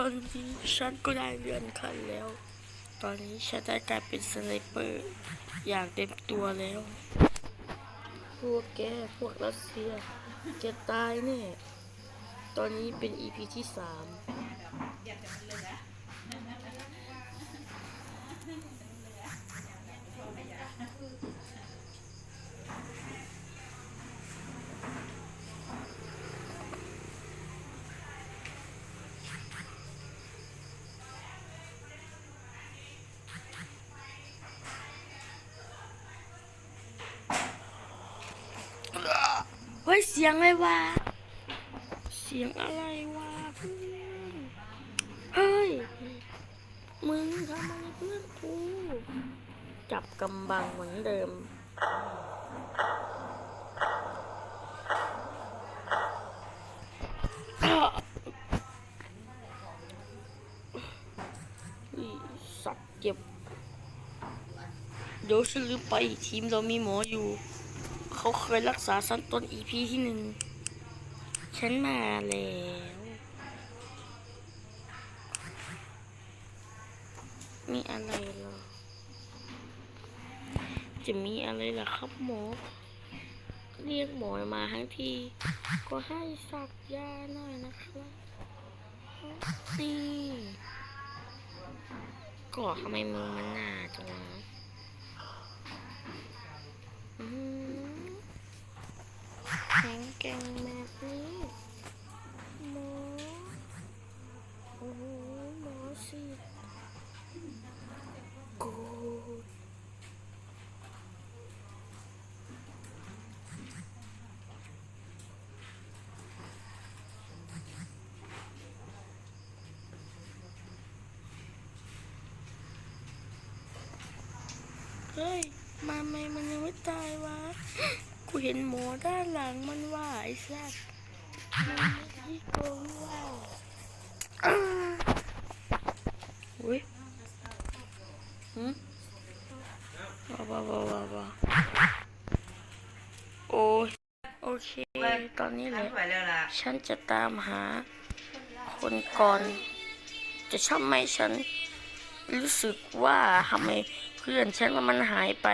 ตอนนี้ฉันก็ได้เลื่อนขั้นแล้ว ตอนนี้ฉันได้กลายเป็นสไนเปอร์ อย่างเต็มตัวแล้ว พวกแกพวกรัสเซียแกตายแน่ ตอนนี้เป็น EP ที่สาม สียงอะไรวะ เสียงอะไรวะเพื่อนเฮ้ย มึงทำอะไรเพื่อนกูจับกำบังเหมือนเดิม สัตว์เจ็บ เดี๋ยวฉันลืมไปทีมเรามีหมออยู่ เขาเคยรักษาสันต้นอีพีที่หนึ่ง ฉันมาแล้ว มีอะไรเหรอ จะมีอะไรล่ะครับหมอ เรียกหมอมาทั้งที ก็ให้สักยาหน่อยนะครับนี่ก็ทำไมมือมันหนาจังวะอืมแข็งแกร่งแบบนี้หมอโอ้โหหมอสิกูเฮ้ยมาไหมมันยังไม่ตายวะ กูเห็นหมอด้านหลังมันว่าไอ้สัสมันไม่ที่โกงว่าอ้าอุ้ยหืมว้าวว้าวว้าวว้าวโอ้ยโอเค ตอนนี้แหละไปแล้วล่ะฉันจะตามหาคนก่อน จะชอบไหมฉัน รู้สึกว่าทำไมเพื่อนฉันว่ามันหายไป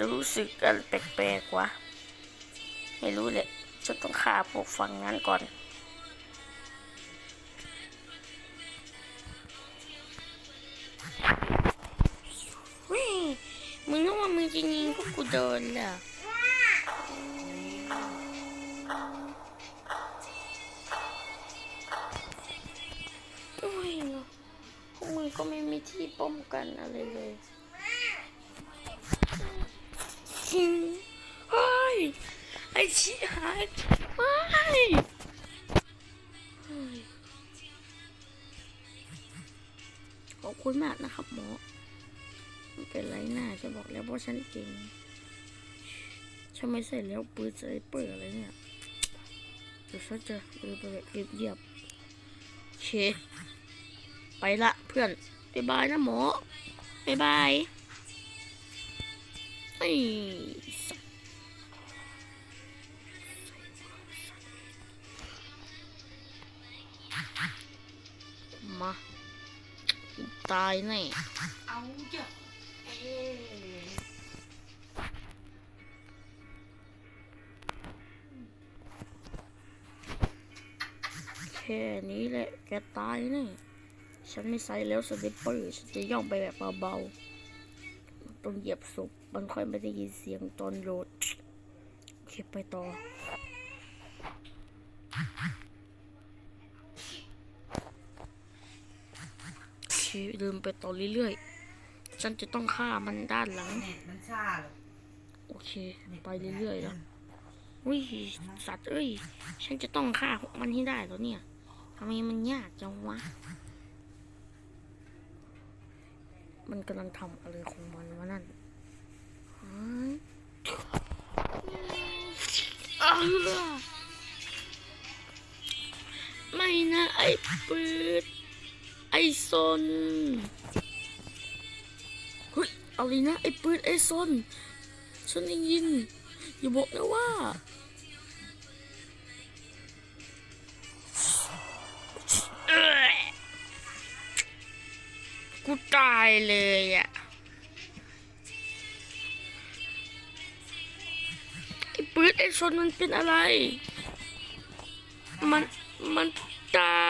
รู้สึกอะไรแปลกๆวะ ไม่รู้แหละฉันต้องฆ่าพวกฝั่งนั้นก่อนเฮ้ยมึงนึกว่ามึงจะยิงพวกกูโดนเหรอโอ้ยเนาะพวกมึงก็ไม่มีที่ป้องกันอะไรเลย อ้ชี้หายไม่ขอบคุณมากนะครับหมอไม่เป็นไรหน้าจะบอกแล้วว่าฉันเก่งฉันไม่ใส่แล้วปืนใส่เปิดอะไรเนี่ยเดี๋ยวฉันจะเดินไปแบบเรียบเค ไปละเพื่อนบายบายนะหมอบายบายไอ้ มาตายแน่เอาเยอะเอ๊ะแค่นี้แหละแกตายแน่ฉันไม่ใส่แล้วสลิปเปอร์ฉันจะย่องไปแบบเบาๆต้องเหยียบศพมันค่อยไม่ได้ยินเสียงตอนโหลดโอเคไปต่อ โอเคเดินไปต่อเรื่อยๆ ฉันจะต้องฆ่ามันด้านหลังเน็ตมันชาเหรอโอเค ไปเรื่อยๆแล้วอุ้ยสัตว์เอ้ย ฉันจะต้องฆ่าพวกมันให้ได้แล้วเนี่ยทำไมมันยากจังวะ มันกำลังทำอะไรของมันวะนั่นเฮ้ยอ้าวไม่นะไอ้ปืด ไอ้ซนเฮ้ยเอาเลยนะไอ้ปืนไอ้ซนฉันได้ยิน อย่าบอกนะว่ากูตายเลยอะไอ้ปื๊ดไอ้ชนมันเป็นอะไร มัน มันตาย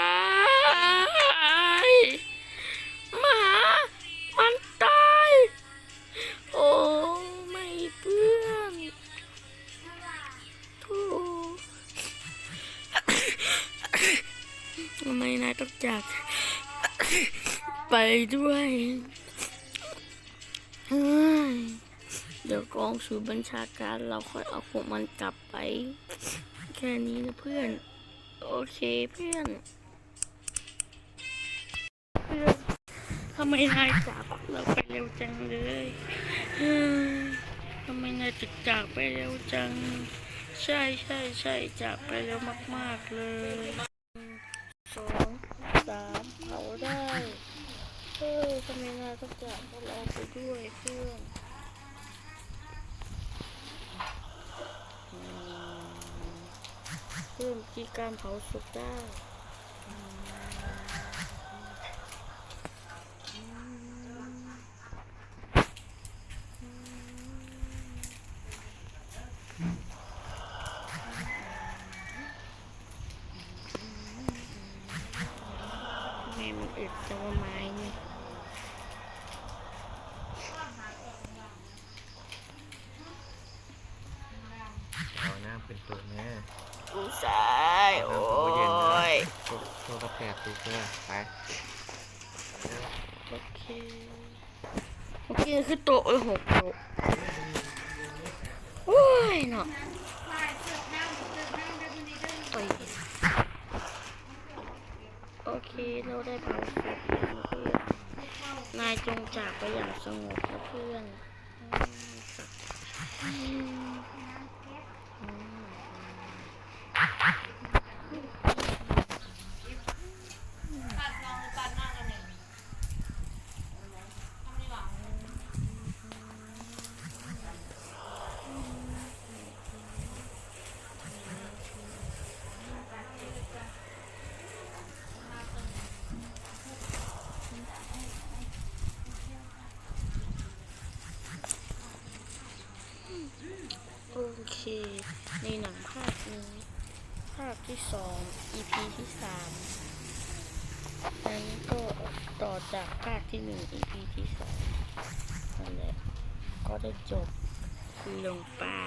ทำไมนายต้องจากไปด้วยเดี๋ยวกองสูบัญชาการเราค่อยเอาพวกมันกลับไป แค่นี้นะเพื่อน โอเคเพื่อนเพื่อนทำไมนายจากเราไปเร็วจังเลยทำไมนายถึงจากไปเร็วจัง ใช่ใช่ใช่จากไปเร็วมาก ๆ เลยสองสามเผาได้เฮ้ยทำไมนายต้องจากพวกเราไปด้วยเพื่อนอืมเพิ่มที่ การเผาสุกได้แม่มันอึดจะว่าไม้นี่ เอาหน้าเป็นตัวแม่ กูสายโอ้ย ตัว ตัวกะตัวเสื้อไปโอเคโอเคคือโต๊ะเอ้ยหกโต๊ะโอ้ยเนาะไปโอเคเราได้เผาศพแล้วเพื่อนนายจงจากไปอย่างสงบนะเพื่อนอืมอืมโอเค ในหนังภาคนี้ ภาค ที่สอง EP ที่สามนั้นก็ต่อจากภาคที่หนึ่ง EP ที่สองนั่นแหละก็ได้จบลงไป่า